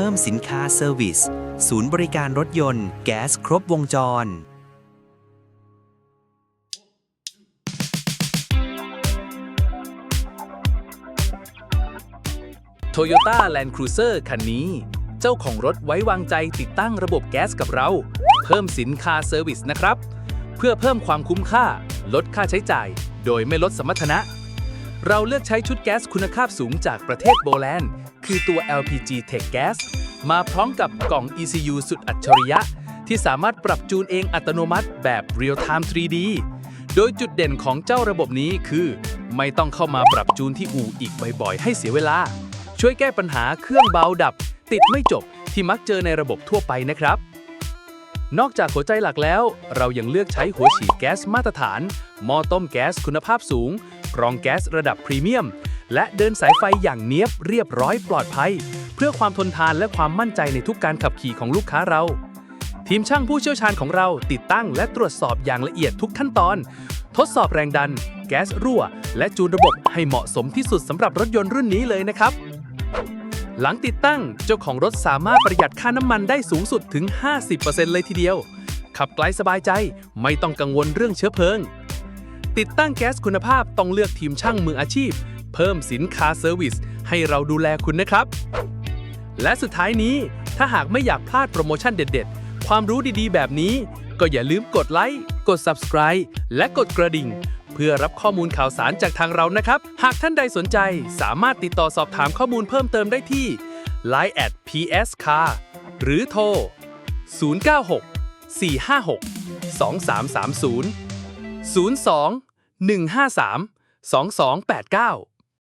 พิ่มสินค้าเซอร์วิส ศูนย์บริการรถยนต์ แก๊สครบวงจร Toyota Land Cruiser คันนี้ เจ้าของรถไว้วางใจติดตั้งระบบแก๊สกับเรา เพิ่มสินค้าเซอร์วิสนะครับ เพื่อเพิ่มความคุ้มค่า ลดค่าใช้จ่าย โดยไม่ลดสมรรถนะ เราเลือกใช้ชุดแก๊สคุณภาพสูงจากประเทศโบแลนด์ คือตัว LPG Tech Gas มาพร้อมกับกล่อง ECU สุดอัจฉริยะ ที่สามารถปรับจูนเองอัตโนมัติแบบ Real Time 3D โดยจุดเด่นของเจ้าระบบนี้คือ ไม่ต้องเข้ามาปรับจูนที่อู่อีกบ่อยๆ ให้เสียเวลา ช่วยแก้ปัญหาเครื่องเบาดับ ติดไม่จบที่มักเจอในระบบทั่วไปนะครับนอกจากหัวใจหลักแล้ว เรายังเลือกใช้หัวฉีดแก๊สมาตรฐาน หม้อต้มแก๊สคุณภาพสูง กรองแก๊สระดับพรีเมียม และเดินสายไฟอย่างเนียบเรียบร้อยปลอดภัย เพื่อความทนทานและความมั่นใจในทุกการขับขี่ของลูกค้าเรา ทีมช่างผู้เชี่ยวชาญของเราติดตั้งและตรวจสอบอย่างละเอียดทุกขั้นตอน ทดสอบแรงดัน แก๊สรั่ว และจูนระบบให้เหมาะสมที่สุดสำหรับรถยนต์รุ่นนี้เลยนะครับหลังติดตั้งเจ้าของรถสามารถประหยัดค่าน้ำมันได้สูงสุดถึง 50%เลยทีเดียว ขับไกลสบายใจไม่ต้องกังวลเรื่องเชื้อเพลิง ติดตั้งแก๊สคุณภาพต้องเลือกทีมช่างมืออาชีพ เพิ่มสินค้าเซอร์วิสให้เราดูแลคุณนะครับ และสุดท้ายนี้ถ้าหากไม่อยากพลาดโปรโมชั่นเด็ด ๆ ความรู้ดีๆ แบบนี้ ก็อย่าลืมกดไลค์ กด Subscribe และกดกระดิ่ง เพื่อรับข้อมูลข่าวสารจากทางเรานะครับ หากท่านใดสนใจสามารถติดต่อสอบถามข้อมูลเพิ่มเติมได้ที่ Line at PS Car หรือโทร 096 456 2330 02 153 2289